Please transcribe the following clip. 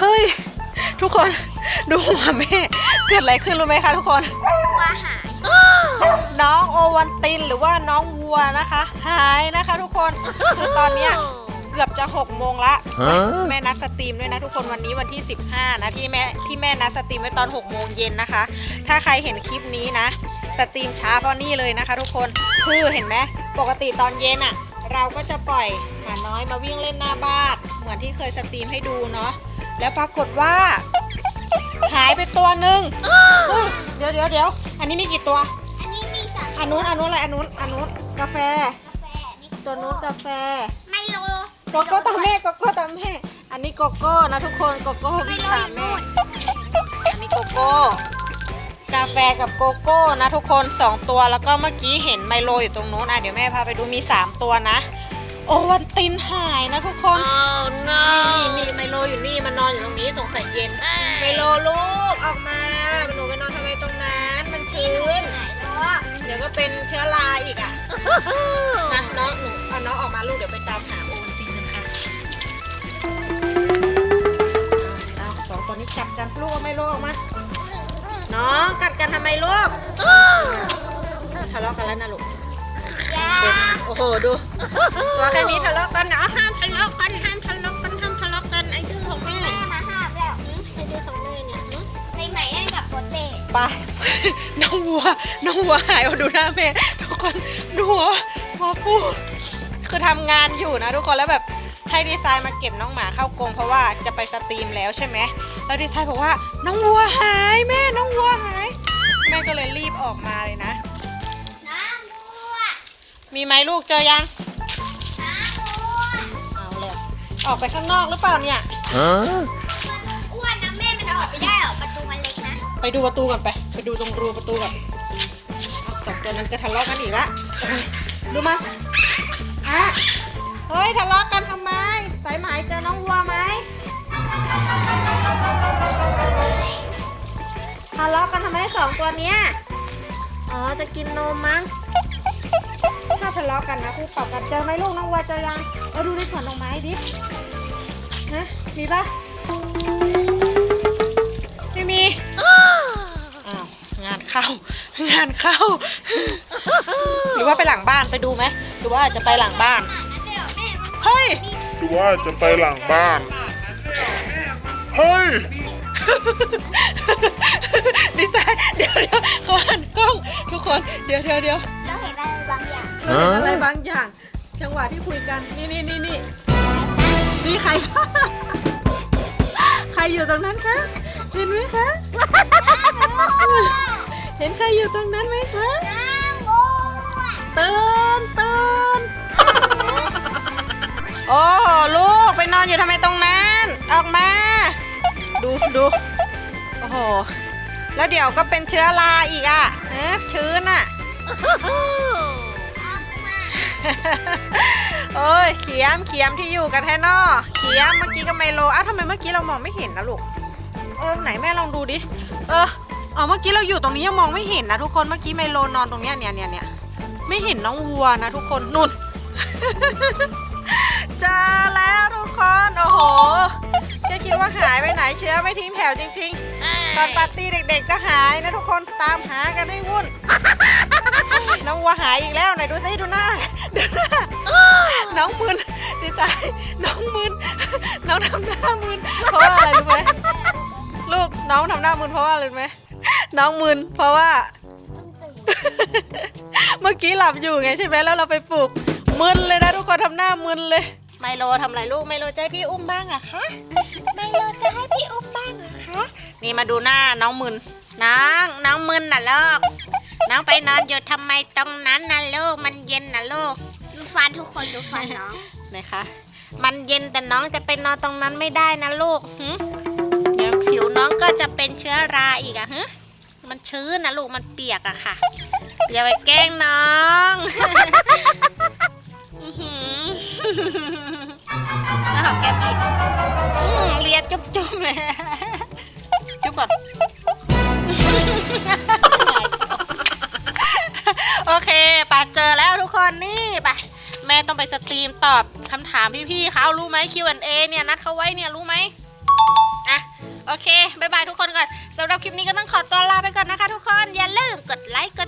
เฮ้ย ทุกคนดูหัวแม่เกิดอะไรขึ้นรู้ไหมคะทุกคนว่าหายน้องโอวันตินหรือว่าน้องวัวนะคะ หายนะคะ ทุกคนคือตอนเนี้ยเกือบจะ6โมงละ แม่นัดสตรีมด้วยนะทุกคนวันนี้วันที่ 15 นะที่แม่ที่แม่นัดสตรีมไว้ตอน6โมงเย็นนะคะ ถ้าใครเห็นคลิปนี้นะ สตรีมช้าเพราะนี่เลยนะคะ ทุกคนคือเห็นไหมปกติตอนเย็นอะ่ะ เราก็จะปล่อยหมาน้อยมาวิ่งเล่นหน้าบ้านเหมือนที่เคยสตรีมให้ดูเนาะ แล้วปรากฏว่า หายไปตัวหนึ่งเฮ้ยเดี๋ยวเดี๋ยวเดี๋ยวอันนี้มีกี่ตัว อันนี้มีสามอันนู้นอันนู้นอะไรอันนู้นอันนู้นกาแฟ กาแฟนี่ตัวนู้นกาแฟไมโลโกโก้ตามแม่โกโก้ตามแม่ อันนี้โกโก้นะทุกคนโกโก้วิ่งตามแม่ อันนี้โกโก้ กาแฟกับโกโก้นะทุกคน2ตัวแล้วก็เมื่อกี้เห็นไมโลอยู่ตรงนู้นอะเดี๋ยวแม่พาไปดูมี3ตัวนะ โอวันตินหายนะทุกคน นี่นี่ไมโล อยู่นี่มันนอนอยู่ตรงนี้สงสัยเย็นไมโลลูกออกมาหนูไปนอนทำไมตรงนั้น มันชื้นไหนแล้วเดี๋ยวก็เป็นเชื้อราอีกอะนะน้องหนูเอาน้องออกมาลูกเดี๋ยวไปตามหาโอวันตินกันค่ะเอาสองตัวนี้กัดกันลูกเอาไม่ลูกออกมาน้องกัดกันทำไมลูกทะเลาะกันแล้วนะลูกยาเด็กโอ้โหดูตัวแค่นี้ทะเลาะกันนะห้ามทะเลาะกันห้ามทะเลาะกัน ไป น้องวัว น้องวัวหายเอาดูหน้าแม่ ทุกคนดูหัวหัวฟูคือทำงานอยู่นะทุกคนแล้วแบบให้ดีไซน์มาเก็บน้องหมาเข้ากรงเพราะว่าจะไปสตรีมแล้วใช่ไหมแล้วดีไซน์บอกว่าน้องวัวหายแม่น้องวัวหาย แม่ก็เลยรีบออกมาเลยนะ น้ำบัวมีไหมลูกเจอยังน้ำบัวเอาเลยออกไปข้างนอกหรือเปล่าเนี่ยมั ไปดูประตูก่อนไป ไปดูตรงรูประตูก่อนเอสองตัวนั้นจะทะเลาะกันอีกละโอ้ยดูมันอะเฮ้ยทะเลาะกันทำไม สายไหมเจอน้องวัวไหมทะเลาะกันทำไมสองตัวเนี้ยอ๋อจะกินนมมั้งชอบทะเลาะกันนะคู่ปรับกันเจอไหมลูกน้องวัวเจอยังเอาดูในสวนดอกไม้ดินะมีปะ เข้างานเข้า หรือว่าไปหลังบ้านไปดูไหมหรือว่าอาจจะไปหลังบ้านขนาดนั้นเลยเหรอแม่มันเฮ้ยหรือว่าจะไปหลังบ้านเฮ้ยดีไซน์เดี๋ยวเดี๋ยวเขาหันกล้อง ทุกคนเดี๋ยวเดี๋ยวเดี๋ยวเราเห็นอะไรบางอย่างเราเห็นอะไรบางอย่าง จังหวะที่คุยกันนี่นี่นี่นี่นี่ใครใครอยู่ตรงนั้นคะ เห็นไหมคะ เห็นใครอยู่ตรงนั้นไหมคะน้ำบัวตื่นตื่นโอ้โหลูกไปนอนอยู่ทำไมตรงนั้น ออกมา ดูดูโอ้โห แล้วเดี๋ยวก็เป็นเชื้อราอีกอะเอ๊ะชื้นอะโอ้ยเขียมเขียมที่อยู่กันแท้นอเขียมเมื่อกี้ก็ไมโลอ้าวทำไมเมื่อกี้เรามองไม่เห็นนะลูกเออไหนแม่ลองดูดิ เออ อ๋อเมื่อกี้เราอยู่ตรงนี้ยังมองไม่เห็นนะทุกคนเมื่อกี้ไมโลนอนตรงเนี้ยเนี่ยเนี่ยเนี่ยไม่เห็นน้องวัวนะทุกคนนุ่น เจอแล้วทุกคนโอ้โหแค่คิดว่าหายไปไหนเชื้อไม่ทิ้งแถวจริง ๆ ตอนปาร์ตี้เด็กๆก็หายนะทุกคนตามหากันให้วุ่นน้องวัวหายอีกแล้วไหนดูซิดูหน้าดูหน้าน้องมึนดีไซน์น้องมึนน้องทำหน้ามึนเพราะว่าอะไรรู้ไหมลูกน้องทำหน้ามึนเพราะว่าอะไรรู้ไหม น้องมึนเพราะว่า เมื่อกี้หลับอยู่ไงใช่ไหมแล้วเราไปปลุกมึนเลยนะทุกคนทำหน้ามึนเลย ไมโลทำอะไรลูกไมโลจะให้พี่อุ้มบ้างอะคะไมโลจะให้พี่อุ้มบ้างอะคะนี่มาดูหน้าน้องมึนน้องน้องมึนน่ะลูกน้องไปนอนอยู่ทำไมตรงนั้นน่ะลูกมันเย็นน่ะลูกดูฟันทุกคนดูฟันน้องนะคะ มันเย็นแต่น้องจะไปนอนตรงนั้นไม่ได้นะลูกหึเดี๋ยวผิวน้องก็จะเป็นเชื้อราอีกอะฮะ มันชื้นนะลูกมันเปียกอะค่ะ อย่าไปแกล้งน้องอื้อหือแล้วหอมแก้มอีกเรียนจุ๊บๆเลย จุ๊บก่อนโอเคปาเจอแล้วทุกคนนี่ไปแม่ต้องไปสตรีมตอบคำถามพี่ๆเขารู้ไหม Q&A เนี่ยนัดเขาไว้เนี่ยรู้ไหม โอเคบายบายทุกคนก่อนสำหรับคลิปนี้ก็ต้องขอตัวลาไปก่อนนะคะทุกคน อย่าลืมกดไลค์กด